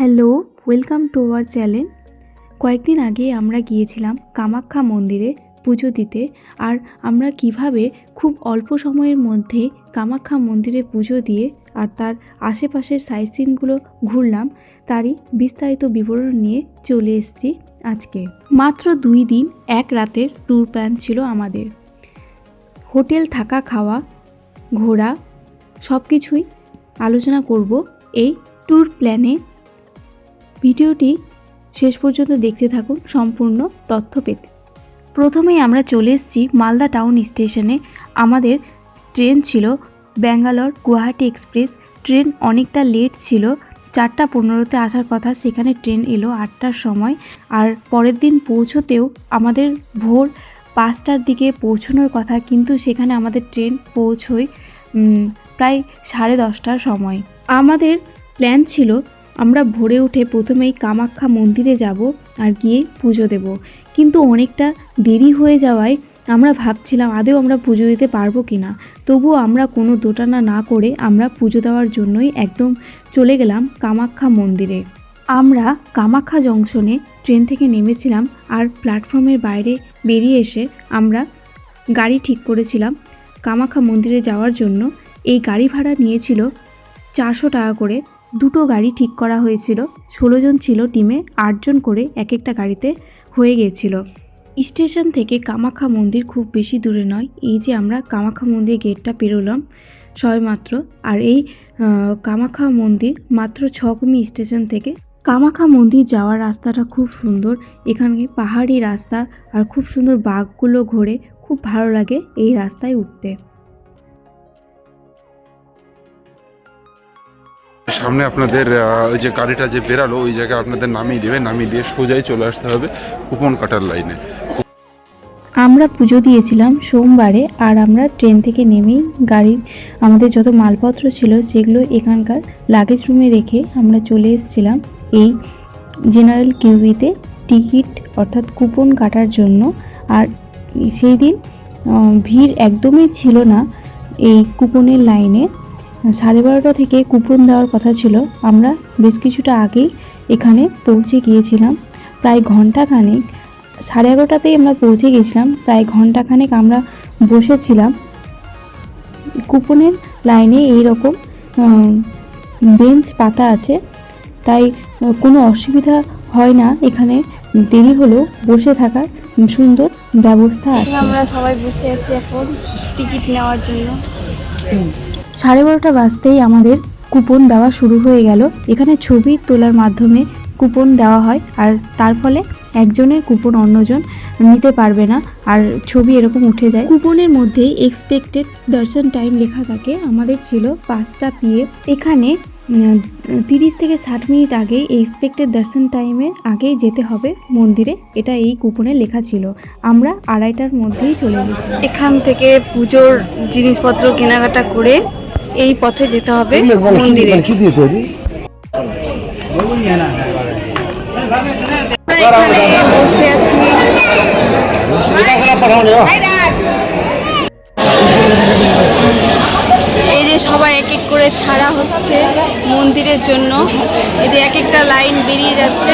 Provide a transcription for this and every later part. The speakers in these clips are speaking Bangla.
Hello, welcome to our channel. কয়েকদিন আগে আমরা গিয়েছিলাম কামাখ্যা মন্দিরে পুজো দিতে আর আমরা কীভাবে খুব অল্প সময়ের মধ্যে কামাখ্যা মন্দিরে পুজো দিয়ে আর তার আশেপাশের সাইট সিনগুলো ঘুরলাম, তারই বিস্তারিত বিবরণ নিয়ে চলে এসেছি আজকে। মাত্র দুই দিন, এক রাতের ট্যুর প্ল্যান ছিল আমাদের। হোটেল, থাকা, খাওয়া, ঘোরা সব কিছুই আলোচনা করব এই ট্যুর প্ল্যানে ভিডিওটি শেষ পর্যন্ত দেখতে থাকুন সম্পূর্ণ তথ্য পেতে। প্রথমেই আমরা চলে এসেছি মালদা টাউন স্টেশনে। আমাদের ট্রেন ছিল ব্যাঙ্গালোর গুয়াহাটি এক্সপ্রেস। ট্রেন অনেকটা লেট ছিল। চারটা পনেরোতে আসার কথা, সেখানে ট্রেন এলো আটটার সময়। আর পরের দিন পৌঁছতেও আমাদের ভোর পাঁচটার দিকে পৌঁছানোর কথা, কিন্তু সেখানে আমাদের ট্রেন পৌঁছয় প্রায় সাড়ে দশটার সময়। আমাদের প্ল্যান ছিল আমরা ভোরে উঠে প্রথমেই কামাখ্যা মন্দিরে যাব আর গিয়ে পুজো দেব। কিন্তু অনেকটা দেরি হয়ে যাওয়ায় আমরা ভাবছিলাম আদেও আমরা পুজো দিতে পারব কি না তবুও আমরা কোনো দোটানা না করে আমরা পুজো দেওয়ার জন্যই একদম চলে গেলাম কামাখ্যা মন্দিরে। আমরা কামাখ্যা জংশনে ট্রেন থেকে নেমেছিলাম আর প্ল্যাটফর্মের বাইরে বেরিয়ে এসে আমরা গাড়ি ঠিক করেছিলাম কামাখ্যা মন্দিরে যাওয়ার জন্য। এই গাড়ি ভাড়া নিয়েছিল চারশো টাকা করে দুটো গাড়ি ঠিক করা হয়েছিল। ষোলো জন ছিল টিমে আটজন করে এক একটা গাড়িতে হয়ে গিয়েছিল। স্টেশন থেকে কামাখ্যা মন্দির খুব বেশি দূরে নয়। এই যে আমরা কামাখ্যা মন্দির গেটটা পেরোলাম সবেমাত্র আর এই কামাখ্যা মন্দির মাত্র ছ কিমি স্টেশন থেকে। কামাখ্যা মন্দির যাওয়ার রাস্তাটা খুব সুন্দর। এখানে পাহাড়ি রাস্তা আর খুব সুন্দর বাঘগুলো ঘোরে। খুব ভালো লাগে এই রাস্তায় উঠতে। সামনে আপনাদের ওই যে গাড়িটা যে বেরালো, ওই জায়গায় আপনাদের নামিয়ে দেবে। নামিয়ে দিয়ে সোজাই চলে আসতে হবে কুপন কাটার লাইনে। আমরা পুজো দিয়েছিলাম সোমবারে আর আমরা ট্রেন থেকে নেমেই গাড়ির, আমাদের যত মালপত্র ছিল সেগুলো এখানকার লাগেজ রুমে রেখে আমরা চলে এসেছিলাম। এই জেনারেল কিউবিতে টিকিট অর্থাৎ কুপন কাটার জন্য। আর সেই দিন ভিড় একদমই ছিল না এই কুপনের লাইনে। সাড়ে বারোটা থেকে কুপন দেওয়ার কথা ছিল। আমরা বেশ কিছুটা আগেই এখানে পৌঁছে গিয়েছিলাম। প্রায় ঘন্টাখানেক সাড়ে এগারোটাতেই আমরা পৌঁছে গেছিলাম। প্রায় ঘন্টাখানেক আমরা বসেছিলাম। কুপনের লাইনে এই রকম বেঞ্চ পাতা আছে। তাই কোনো অসুবিধা হয় না। এখানে দেরি হলেও বসে থাকার সুন্দর ব্যবস্থা আছে। আমরা সবাই বসে আছি এখন টিকিট নেওয়ার জন্য। সাড়ে বারোটা বাজতেই আমাদের কুপন দেওয়া শুরু হয়ে গেল। এখানে ছবি তোলার মাধ্যমে কুপন দেওয়া হয় আর তার ফলে একজনের কুপন অন্যজন নিতে পারবে না আর ছবি এরকম উঠে যায়। কুপনের মধ্যেই এক্সপেক্টেড দর্শন টাইম লেখা থাকে। আমাদের ছিল পাঁচটা পিএ এখানে তিরিশ থেকে ষাট মিনিট আগে এক্সপেক্টেড দর্শন টাইমে আগেই যেতে হবে মন্দিরে। এটা এই কুপনে লেখা ছিল। আমরা আড়াইটার মধ্যেই চলে গেছি। এখান থেকে পুজোর জিনিসপত্র কেনাকাটা করে এই পথে যেতে হবে মন্দিরে কি দিয়ে তৈরি আমরা এখানে বসে আছি এই যে সবাই এক এক করে ছাড়া হচ্ছে মন্দিরের জন্য। এই যে এক একটা লাইন বেরিয়ে যাচ্ছে।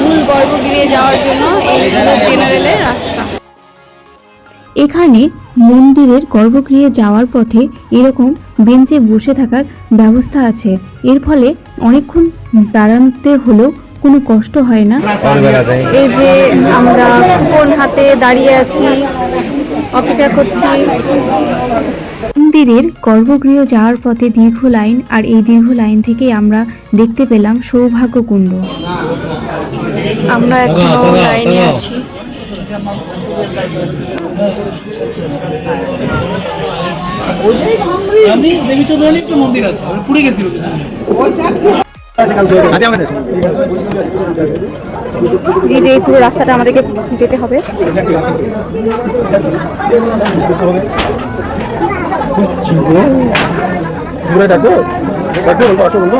মূল গর্ভগৃহে যাওয়ার জন্য এই জেনারেলের রাস্তা। এখানে মন্দিরের গর্ভগৃহে যাওয়ার পথে এরকম বেঞ্চে বসে থাকার ব্যবস্থা আছে। এর ফলে অনেকক্ষণ দাঁড়াতে হলেও কোনো কষ্ট হয় না। এই যে আমরা কোন হাতে দাঁড়িয়ে আছি, অপেক্ষা করছি। মন্দিরের গর্ভগৃহ যাওয়ার পথে দীর্ঘ লাইন আর এই দীর্ঘ লাইন থেকেই আমরা দেখতে পেলাম সৌভাগ্য কুণ্ড আমরা এখনও লাইনে আছি। আমি দেবী চৌধুরী একটা মন্দির আছে পুড়ে গেছিল এই যে এই পুরো রাস্তাটা আমাদেরকে যেতে হবে। ঘুরে বলব আসো বলব।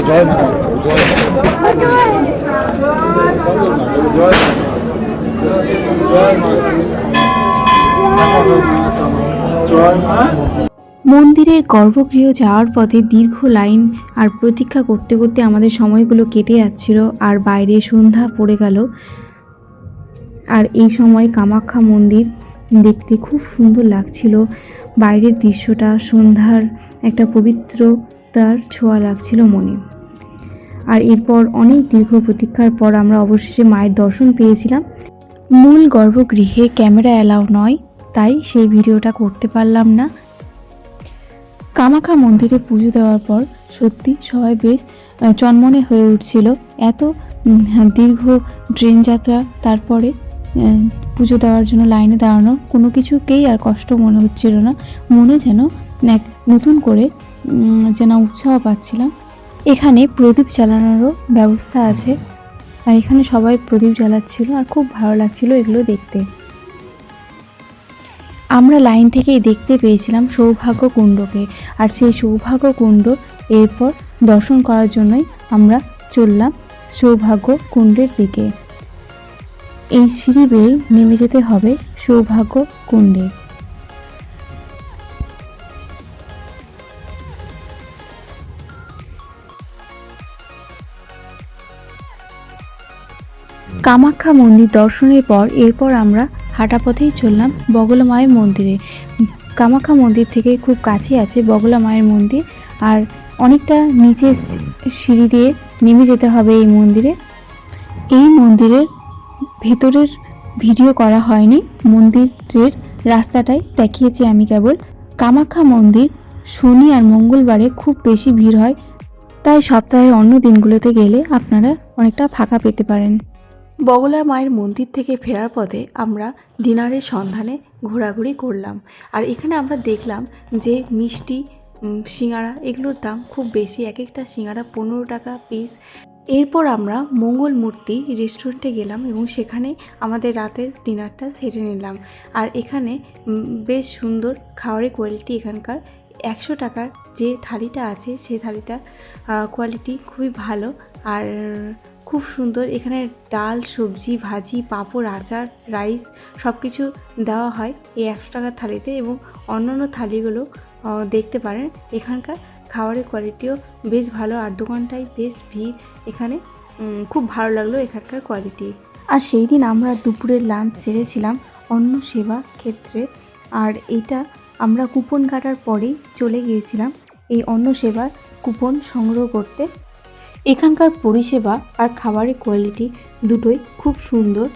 জয় জয় জয় মন্দিরের গর্ভগৃহ যাওয়ার পথে দীর্ঘ লাইন আর প্রতীক্ষা করতে করতে আমাদের সময়গুলো কেটে যাচ্ছিল আর বাইরে সন্ধ্যা পড়ে গেল। আর এই সময় কামাখ্যা মন্দির দেখতে খুব সুন্দর লাগছিল। বাইরের দৃশ্যটা, সন্ধ্যার একটা পবিত্রতার ছোঁয়া লাগছিল মনে। আর এরপর অনেক দীর্ঘ প্রতীক্ষার পর আমরা অবশেষে মায়ের দর্শন পেয়েছিলাম। মূল গর্ভগৃহে ক্যামেরা অ্যালাউ নয়, তাই সেই ভিডিওটা করতে পারলাম না। কামাখ্যা মন্দিরে পুজো দেওয়ার পর সত্যি সবাই বেশ চনমনে হয়ে উঠছিল। এত দীর্ঘ ট্রেন যাত্রা, তারপরে পুজো দেওয়ার জন্য লাইনে দাঁড়ানো, কোনো কিছুকেই আর কষ্ট মনে হচ্ছিল না। মনে যেন এক নতুন করে যেন উৎসাহ পাচ্ছিলাম। এখানে প্রদীপ চালানোরও ব্যবস্থা আছে। আর এখানে সবাই প্রদীপ জ্বালাচ্ছিল আর খুব ভালো লাগছিল এগুলো দেখতে। আমরা লাইন থেকেই দেখতে পেয়েছিলাম সৌভাগ্য কুণ্ডকে। আর সেই সৌভাগ্য কুণ্ড এরপর দর্শন করার জন্যই আমরা চললাম সৌভাগ্য কুণ্ডের দিকে। এই সিঁড়ি বেয়ে নেমে যেতে হবে সৌভাগ্য কুণ্ডে। কামাখ্যা মন্দির দর্শনের পর এরপর আমরা হাঁটা পথেই চললাম বগলা মায়ের মন্দিরে। কামাখ্যা মন্দির থেকে খুব কাছে আছে বগলা মায়ের মন্দির আর অনেকটা নিচে সিঁড়ি দিয়ে নেমে যেতে হবে এই মন্দিরে। এই মন্দিরের ভেতরের ভিডিও করা হয়নি, মন্দিরের রাস্তাটাই দেখিয়েছি আমি কেবল। কামাখ্যা মন্দির শনি আর মঙ্গলবারে খুব বেশি ভিড় হয়, তাই সপ্তাহের অন্য দিনগুলোতে গেলে আপনারা অনেকটা ফাঁকা পেতে পারেন। বগলা মায়ের মন্দির থেকে ফেরার পথে আমরা ডিনারের সন্ধানে ঘোরাঘুরি করলাম। আর এখানে আমরা দেখলাম যে মিষ্টি সিঙ্গারা এগুলোর দাম খুব বেশি এক একটা সিঙ্গারা পনেরো টাকা পিস এরপর আমরা মঙ্গল মূর্তি রেস্টুরেন্টে গেলাম এবং সেখানে আমাদের রাতের ডিনারটা সেরে নিলাম। আর এখানে বেশ সুন্দর খাবারের কোয়ালিটি এখানকার। একশো টাকার যে থালিটা আছে সেই থালিটা কোয়ালিটি খুবই ভালো। আর খুব সুন্দর। এখানে ডাল, সবজি, ভাজি, পাঁপড়, আচার, রাইস সব কিছু দেওয়া হয় এই একশো টাকার থালিতে এবং অন্যান্য থালিগুলো দেখতে পারেন। এখানকার খাবারের কোয়ালিটিও বেশ ভালো আর দোকানটায় বেশ ভিড়। এখানে খুব ভালো লাগল এখানকার কোয়ালিটি আর সেই দিন আমরা দুপুরের লাঞ্চ সেরেছিলাম অন্ন সেবা ক্ষেত্রে। আর এইটা আমরা কুপন কাটার পরেই চলে গিয়েছিলাম। এই অন্ন সেবার কুপন সংগ্রহ করতে এখানকার পরিষেবা আর খাবারের কোয়ালিটি দুটোই খুব সুন্দর।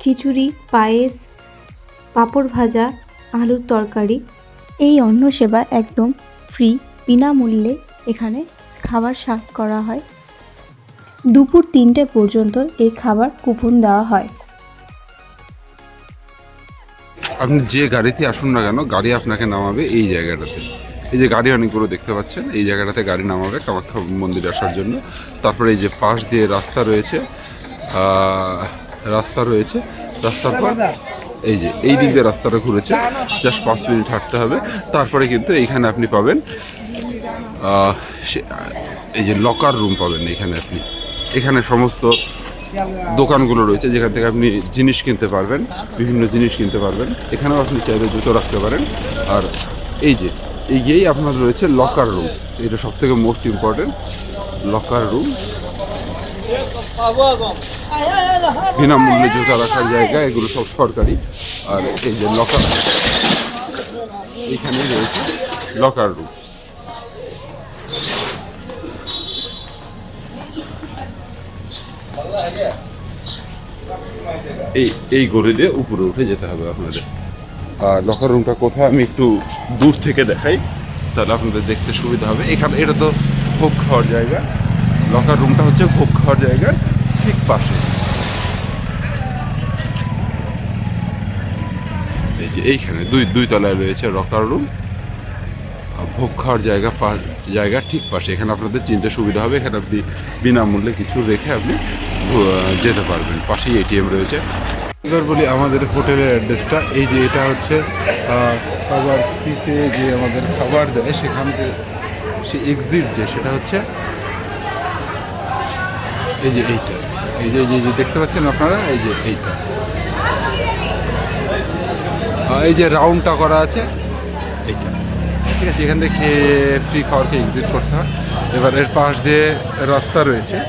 খিচুড়ি, পায়েস, পাঁপড় ভাজা, আলুর তরকারি, এই অন্ন সেবা একদম ফ্রি বিনামূল্যে এখানে খাবার সার্ভ করা হয়। দুপুর তিনটে পর্যন্ত এই খাবার কুপন দেওয়া হয়। আপনি যে গাড়িতে আসুন না কেন, গাড়ি আপনাকে নামাবে এই জায়গাটাতে। এই যে গাড়ি অনেকগুলো দেখতে পাচ্ছেন এই জায়গাটাতে গাড়ি নামাবে কামাখ্যা মন্দিরে আসার জন্য। তারপরে এই যে পাশ দিয়ে রাস্তা রয়েছে রাস্তা রয়েছে রাস্তার পর এই যে এই দিক দিয়ে রাস্তাটা ঘুরেছে জাস্ট পাঁচ মিনিট হাঁটতে হবে। তারপরে কিন্তু এইখানে আপনি পাবেন সে- এই যে লকার রুম পাবেন এখানে আপনি। এখানে সমস্ত দোকানগুলো রয়েছে যেখান থেকে আপনি জিনিস কিনতে পারবেন বিভিন্ন জিনিস কিনতে পারবেন। এখানেও আপনি চাইলে জুতো রাখতে পারেন। আর এই যে এই গিয়েই আপনার রয়েছে লকার রুম এটা সব থেকে মোস্ট ইম্পর্টেন্ট লকার রুম বিনামূল্যে জুতা রাখার জায়গা, এগুলো সব সরকারি। আর এই যে লকার এখানে রয়েছে লকার রুম এই এই গড়ে দিয়ে উপরে উঠে যেতে হবে আপনাদের। লকার রুমটা কোথায় আমি একটু দূর থেকে দেখাই, তাহলে আপনাদের দেখতে সুবিধা হবে। এখানে এটা তো ভোগ খাওয়ার জায়গা। লকার রুমটা হচ্ছে ভোগ খাওয়ার জায়গার ঠিক পাশে। এই যে এইখানে দুই দুই তলায় রয়েছে লকার রুম আর ভোগ খাওয়ার জায়গা জায়গা ঠিক পাশে। এখানে আপনাদের চিনতে সুবিধা হবে, এখানে আপনি বিনামূল্যে কিছু রেখে আপনি যেতে পারবেন। পাশেই এটিএম রয়েছে। এবার বলি আমাদের হোটেলের অ্যাড্রেসটা। এই যে এটা হচ্ছে খাবার ফ্রিতে যে আমাদের খাবার দেয়, সেখান থেকে সে এক্সিট যে, সেটা হচ্ছে এই যে এইটা। এই যে, এই যে- দেখতে পাচ্ছেন আপনারা? এই যে এইটা। এই যে রাউন্ডটা করা আছে, এইটা। ঠিক আছে, এখান থেকে খেয়ে ফ্রি খাওয়ারকে এক্সিট করতে হয়। এবার এর পাশ দিয়ে রাস্তা রয়েছে।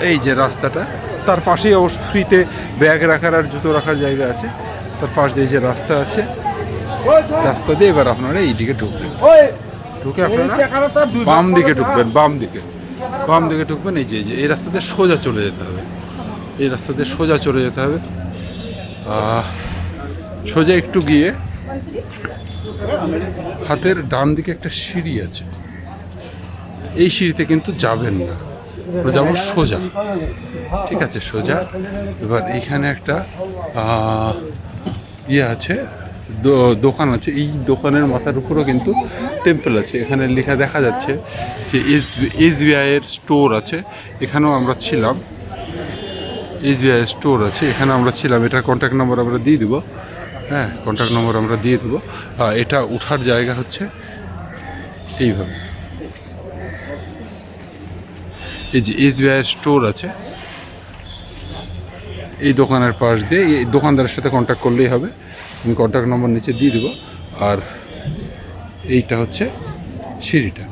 এই যে রাস্তাটা তার পাশেই অবশ্য ফ্রিতে ব্যাগ রাখার আর জুতো রাখার জায়গা আছে। তার পাশ দিয়ে যে রাস্তা আছে রাস্তা দিয়ে এবার আপনারা এই দিকে ঢুকবেন ঢুকে আপনারা বাম দিকে ঢুকবেন বাম দিকে। বাম দিকে ঢুকবেন এই যে এই যে এই রাস্তাতে সোজা চলে যেতে হবে। এই রাস্তাতে সোজা চলে যেতে হবে। সোজা একটু গিয়ে হাতের ডান দিকে একটা সিঁড়ি আছে। এই সিঁড়িতে কিন্তু যাবেন না। আমরা যাব সোজা। ঠিক আছে, সোজা। এবার এখানে একটা ইয়ে আছে দোকান আছে। এই দোকানের মাথার উপরও কিন্তু টেম্পল আছে। এখানে লেখা দেখা যাচ্ছে যে এস এসবিআইয়ের স্টোর আছে। এখানেও আমরা ছিলাম। এসবিআই স্টোর আছে। এখানে আমরা ছিলাম। এটার কন্ট্যাক্ট নম্বর আমরা দিয়ে দেবো। হ্যাঁ কন্ট্যাক্ট নম্বর আমরা দিয়ে দেবো। এটা ওঠার জায়গা হচ্ছে এইভাবে। এই যে এসবিআই স্টোর আছে। এই দোকানের পাশ দিয়ে এই দোকানদারের সাথে কন্ট্যাক্ট করলেই হবে। আমি কন্ট্যাক্ট নম্বর নিচে দিয়ে দেবো। আর এইটা হচ্ছে সিঁড়িটা।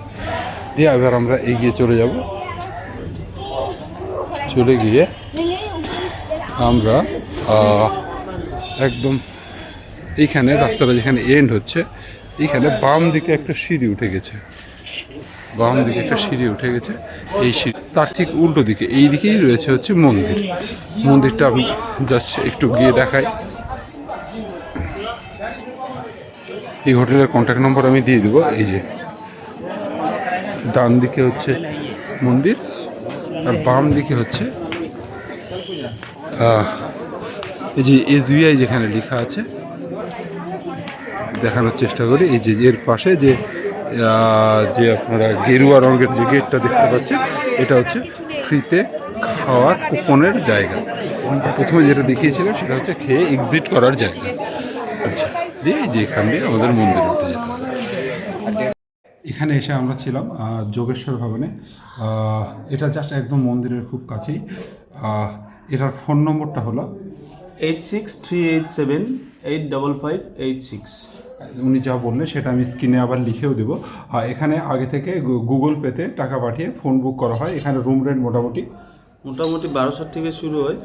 দিয়ে এবার আমরা এগিয়ে চলে যাব। চলে গিয়ে আমরা একদম এইখানে, রাস্তাটা যেখানে এন্ড হচ্ছে, এইখানে বাম দিকে একটা সিঁড়ি উঠে গেছে। বাম দিকে একটা সিঁড়ি উঠে গেছে। এই সিঁড়ি তার ঠিক উল্টো দিকে, এই দিকেই রয়েছে হচ্ছে মন্দির। মন্দিরটা আমি জাস্ট একটু গিয়ে দেখাই। এই হোটেলের কন্ট্যাক্ট নম্বর আমি দিয়ে দেবো। এই যে ডান দিকে হচ্ছে মন্দির আর বাম দিকে হচ্ছে এই যে এসবিআই যেখানে লেখা আছে, দেখানোর চেষ্টা করি। এই যে এর পাশে যে যে আপনারা গেরুয়া রঙের যে গেটটা দেখতে পাচ্ছেন, এটা হচ্ছে ফ্রিতে খাওয়ার কুপনের জায়গা। প্রথমে যেটা দেখিয়েছিলাম, সেটা হচ্ছে খেয়ে এক্সিট করার জায়গা। আচ্ছা দিয়ে যে এখান দিয়ে আমাদের মন্দিরে উঠে যেতে হবে। এখানে এসে আমরা ছিলাম যোগেশ্বর ভবনে। এটা জাস্ট একদম মন্দিরের খুব কাছেই। এটার ফোন নম্বরটা হলো eight six three eight seven eight double five eight six উনি যা বললেন সেটা আমি স্ক্রিনে আবার লিখেও দেবো। আর এখানে আগে থেকে গুগল পেতে টাকা পাঠিয়ে ফোন বুক করা হয়। এখানে রুম রেন্ট মোটামুটি? মোটামুটি বারোশো থেকে শুরু হয়।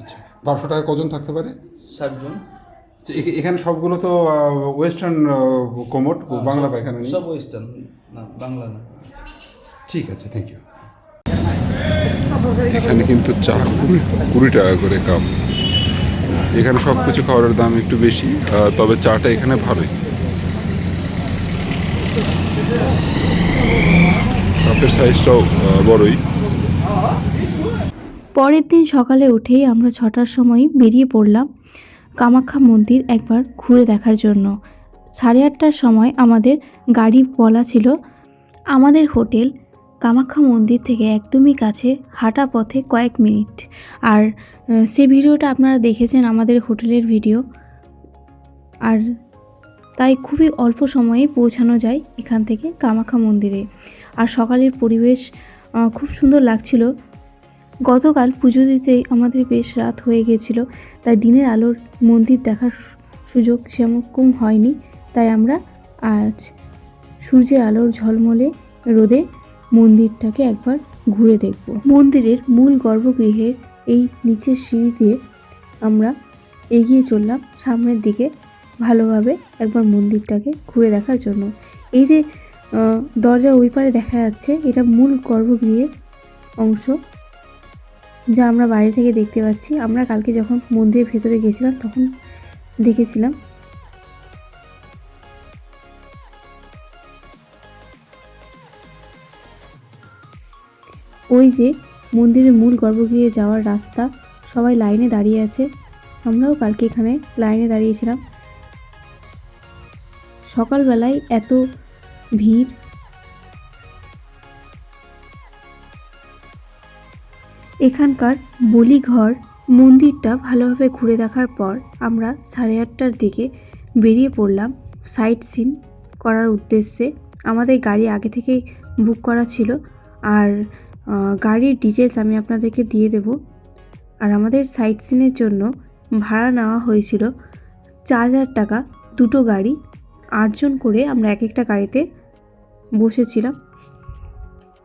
আচ্ছা বারোশো টাকা কজন থাকতে পারে? ষাটজন আচ্ছা, এ- এখানে সবগুলো তো ওয়েস্টার্ন কোমোট বাংলা পায়খানা সব ওয়েস্টার্ন না বাংলা না। ঠিক আছে থ্যাংক ইউ এখানে কিন্তু চা কুড়ি কুড়ি টাকা করে কাপ এখানে সব কিছু খাবারের দাম একটু বেশি তবে চাটা এখানে ভালোই। কাপের সাইজটাও বড়ই। পরের দিন সকালে উঠেই আমরা ছটার সময় বেরিয়ে পড়লাম কামাখ্যা মন্দির একবার ঘুরে দেখার জন্য। সাড়ে আটটার সময় আমাদের গাড়ি বলা ছিল, আমাদের হোটেল কামাখ্যা মন্দির থেকে একদমই কাছে হাঁটা পথে কয়েক মিনিট। আর সে ভিডিওটা আপনারা দেখেছেন আমাদের হোটেলের ভিডিও। আর তাই খুবই অল্প সময়ে পৌঁছানো যায় এখান থেকে কামাখ্যা মন্দিরে। আর সকালের পরিবেশ খুব সুন্দর লাগছিল। গতকাল পুজো দিতেই আমাদের বেশ রাত হয়ে গেছিল, তাই দিনের আলোর মন্দির দেখার সুযোগ সেরকম হয়নি। তাই আমরা আজ সূর্যের আলোর ঝলমলে রোদে মন্দিরটাকে একবার ঘুরে দেখব। মন্দিরের মূল গর্ভগৃহের এই নিচের সিঁড়ি দিয়ে আমরা এগিয়ে চললাম সামনের দিকে ভালোভাবে একবার মন্দিরটাকে ঘুরে দেখার জন্য। এই যে আহ, দরজার ওই পারে দেখা যাচ্ছে এটা মূল গর্ভগৃহের অংশ যা আমরা বাইরে থেকে দেখতে পাচ্ছি। আমরা কালকে যখন মন্দিরের ভেতরে গেছিলাম তখন দেখেছিলাম ওই যে মন্দিরের মূল গর্ভগৃহে যাওয়ার রাস্তা, সবাই লাইনে দাঁড়িয়ে আছে। আমরাও কালকে এখানে লাইনে দাঁড়িয়েছিলাম। সকালবেলায় এত ভিড়। এখানকার বলিঘর মন্দিরটা ভালোভাবে ঘুরে দেখার পর আমরা সাড়ে আটটার দিকে বেরিয়ে পড়লাম। সাইট সিন করার উদ্দেশ্যে। আমাদের গাড়ি আগে থেকেই বুক করা ছিল। আর গাড়ির ডিটেলস আমি আপনাদেরকে দিয়ে দেব। আর আমাদের সাইট সিনের জন্য ভাড়া নেওয়া হয়েছিল চার হাজার টাকা দুটো গাড়ি। আটজন করে আমরা এক একটা গাড়িতে বসেছিলাম।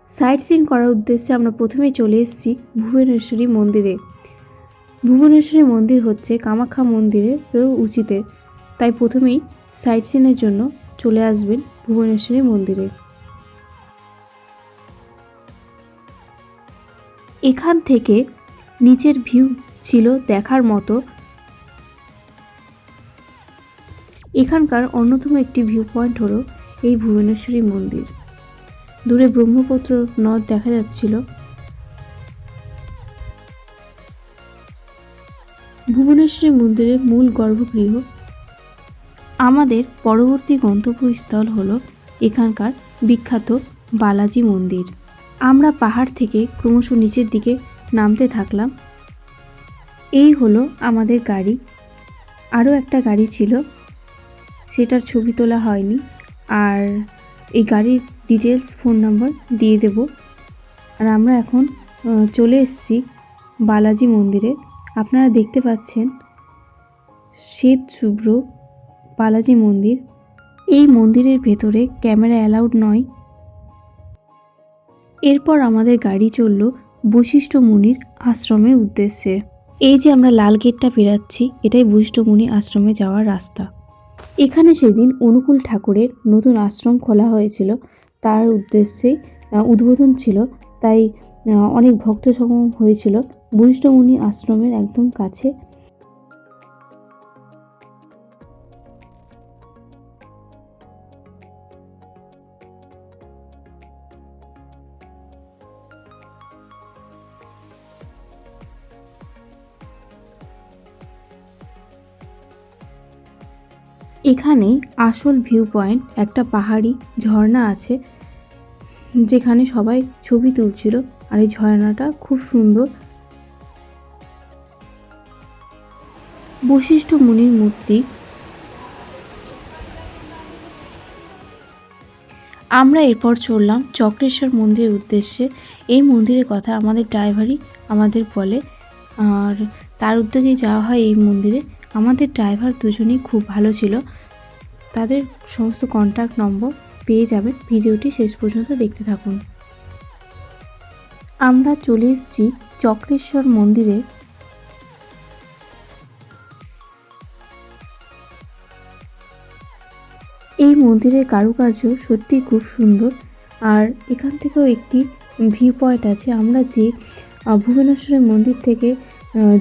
সাইট সিন করার উদ্দেশ্যে আমরা প্রথমেই চলে এসেছি ভুবনেশ্বরী মন্দিরে। ভুবনেশ্বরী মন্দির হচ্ছে কামাখ্যা মন্দিরের উচিতে। তাই প্রথমেই সাইট সিনের জন্য চলে আসবেন ভুবনেশ্বরী মন্দিরে। এখান থেকে নিচের ভিউ ছিল দেখার মতো। এখানকার অন্যতম একটি ভিউ পয়েন্ট হলো এই ভুবনেশ্বরী মন্দির। দূরে ব্রহ্মপুত্র নদ দেখা যাচ্ছিল। ভুবনেশ্বরী মন্দিরের মূল গর্ভগৃহ। আমাদের পরবর্তী গন্তব্যস্থল হলো এখানকার বিখ্যাত বালাজি মন্দির। আমরা পাহাড় থেকে ক্রমশ নিচের দিকে নামতে থাকলাম। এই হলো আমাদের গাড়ি। আরও একটা গাড়ি ছিল। সেটার ছবি তোলা হয়নি। আর এই গাড়ির ডিটেলস ফোন নাম্বার দিয়ে দেব। আর আমরা এখন চলে এসেছি বালাজি মন্দিরে। আপনারা দেখতে পাচ্ছেন শ্বেত শুভ্র বালাজি মন্দির। এই মন্দিরের ভেতরে ক্যামেরা অ্যালাউড নয়। এরপর আমাদের গাড়ি চলল বশিষ্ঠ মুনির আশ্রমের উদ্দেশ্যে। এই যে আমরা লাল গেটটা পেরাচ্ছি এটাই বশিষ্ঠ মুনি আশ্রমে যাওয়ার রাস্তা। এখানে সেদিন অনুকূল ঠাকুরের নতুন আশ্রম খোলা হয়েছিল। তার উদ্দেশ্যে উদ্বোধন ছিল। তাই অনেক ভক্ত সমাগম হয়েছিল। বশিষ্ঠ মুনি আশ্রমের একদম কাছে এখানে আসল ভিউ পয়েন্ট একটা পাহাড়ি ঝর্ণা আছে, যেখানে সবাই ছবি তুলছিল আর এই ঝর্ণাটা খুব সুন্দর। বশিষ্ঠ মুনির মূর্তি। আমরা এরপর চললাম চক্রেশ্বর মন্দিরের উদ্দেশ্যে। এই মন্দিরের কথা আমাদের ড্রাইভারই আমাদের বলে, আর তার উদ্যোগেই যাওয়া হয় এই মন্দিরে। আমাদের ড্রাইভার দুজনেই খুব ভালো ছিল। তাদের সমস্ত কন্ট্যাক্ট নম্বর পেয়ে যাবেন। ভিডিওটি শেষ পর্যন্ত দেখতে থাকুন। আমরা চলে এসেছি চক্রেশ্বর মন্দিরে। এই মন্দিরের কারুকার্য সত্যি খুব সুন্দর। আর এখান থেকেও একটি ভিউ পয়েন্ট আছে। আমরা যে ভুবনেশ্বরের মন্দির থেকে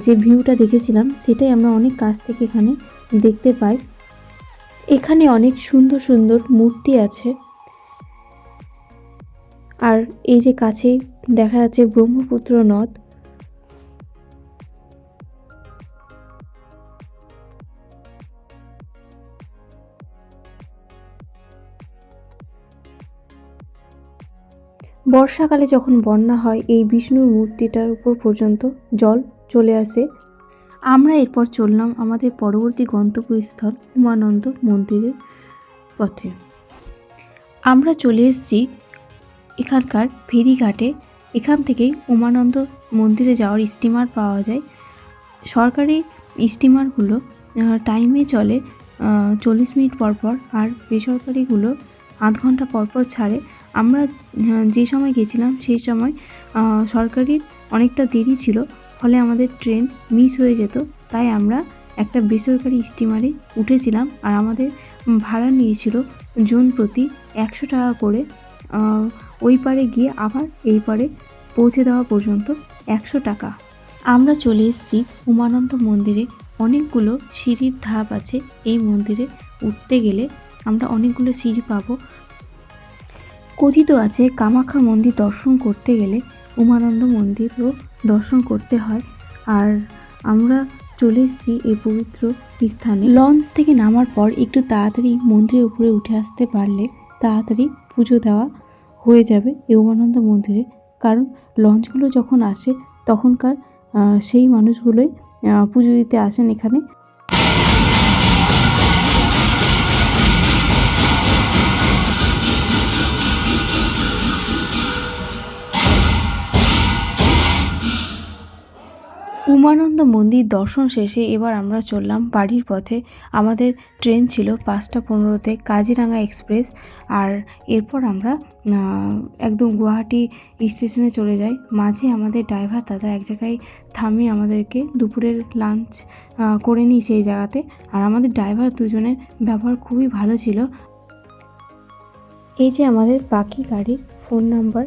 যে ভিউটা দেখেছিলাম, সেটাই আমরা অনেক কাছ থেকে এখানে দেখতে পাই। এখানে অনেক সুন্দর সুন্দর মূর্তি আছে। আর এই যে কাছেই দেখা যাচ্ছে ব্রহ্মপুত্র নদ। বর্ষাকালে যখন বন্যা হয়, এই বিষ্ণুর মূর্তিটার উপর পর্যন্ত জল চলে আসে। আমরা এরপর চললাম আমাদের পরবর্তী গন্তব্যস্থল উমানন্দ মন্দিরের পথে। আমরা চলে এসেছি এখানকার ফেরিঘাটে। এখান থেকেই উমানন্দ মন্দিরে যাওয়ার স্টিমার পাওয়া যায়। সরকারি স্টিমারগুলো টাইমে চলে চল্লিশ মিনিট পর পর আর বেসরকারিগুলো আধ ঘণ্টা পর পর ছাড়ে। আমরা যে সময় গেছিলাম সেই সময় সরকারির অনেকটা দেরি ছিল। ফলে আমাদের ট্রেন মিস হয়ে যেত। তাই আমরা একটা বেসরকারি স্টিমারে উঠেছিলাম আর আমাদের ভাড়া নিয়েছিল জন প্রতি একশো টাকা করে। ওই পারে গিয়ে আবার এই পারে পৌঁছে দেওয়া পর্যন্ত একশো টাকা। আমরা চলে এসেছি উমানন্দ মন্দিরে। অনেকগুলো সিঁড়ির ধাপ আছে এই মন্দিরে উঠতে গেলে। আমরা অনেকগুলো সিঁড়ি পাবো। কথিত আছে কামাখ্যা মন্দির দর্শন করতে গেলে উমানন্দ মন্দিরও দর্শন করতে হয়। আর আমরা চলে এসেছি এই পবিত্র স্থানে। লঞ্চ থেকে নামার পর একটু তাড়াতাড়ি মন্দিরের উপরে উঠে আসতে পারলে তাড়াতাড়ি পুজো দেওয়া হয়ে যাবে এই উমানন্দ মন্দিরে। কারণ লঞ্চগুলো যখন আসে, তখনকার সেই মানুষগুলোই পুজো দিতে আসেন এখানে। উমানন্দ মন্দির দর্শন শেষে এবার আমরা চললাম বাড়ির পথে। আমাদের ট্রেন ছিল পাঁচটা পনেরোতে কাজিরাঙ্গা এক্সপ্রেস আর এরপর আমরা একদম গুয়াহাটি স্টেশনে চলে যাই। মাঝে আমাদের ড্রাইভার দাদা এক জায়গায় থামিয়ে আমাদেরকে দুপুরের লাঞ্চ করে নিই সেই জায়গাতে। আর আমাদের ড্রাইভার দুজনের ব্যবহার খুবই ভালো ছিল। এই যে আমাদের বাকি গাড়ির ফোন নাম্বার